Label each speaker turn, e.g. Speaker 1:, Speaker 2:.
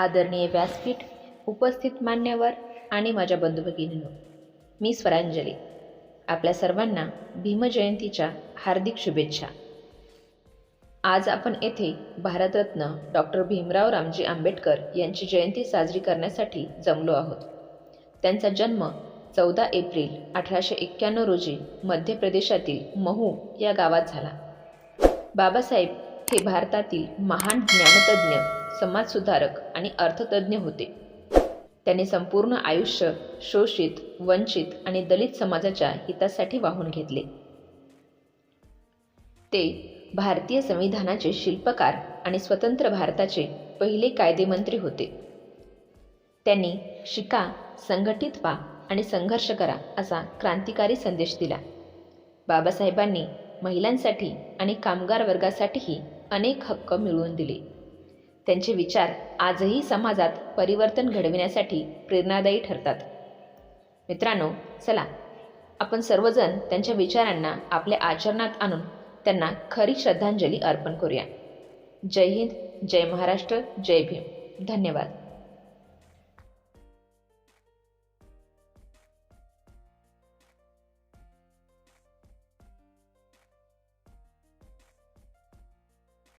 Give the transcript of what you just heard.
Speaker 1: आदरणीय व्यासपीठ उपस्थित मान्यवर आणि माझ्या बंधू मी स्वरांजली. आपल्या सर्वांना भीमजयंतीच्या हार्दिक शुभेच्छा. आज आपण येथे भारतरत्न डॉक्टर भीमराव रामजी आंबेडकर यांची जयंती साजरी करण्यासाठी जमलो आहोत. त्यांचा जन्म चौदा एप्रिल अठराशे एक्क्याण्णव रोजी मध्य प्रदेशातील महू या गावात झाला. बाबासाहेब हे भारतातील महान ज्ञानतज्ज्ञ समाजसुधारक आणि अर्थतज्ज्ञ होते. त्यांनी संपूर्ण आयुष्य शोषित वंचित आणि दलित समाजाच्या हितासाठी वाहून घेतले. ते भारतीय संविधानाचे शिल्पकार आणि स्वतंत्र भारताचे पहिले कायदेमंत्री होते. त्यांनी शिका संघटित व्हा आणि संघर्ष करा असा क्रांतिकारी संदेश दिला. बाबासाहेबांनी महिलांसाठी आणि कामगार वर्गासाठीही अनेक हक्क मिळवून दिले. त्यांचे विचार आजही समाजात परिवर्तन घडविण्यासाठी प्रेरणादायी ठरतात. मित्रांनो चला आपण सर्वजण त्यांच्या विचारांना आपल्या आचरणात आणून त्यांना खरी श्रद्धांजली अर्पण करूया. जय हिंद जय महाराष्ट्र जय भीम. धन्यवाद.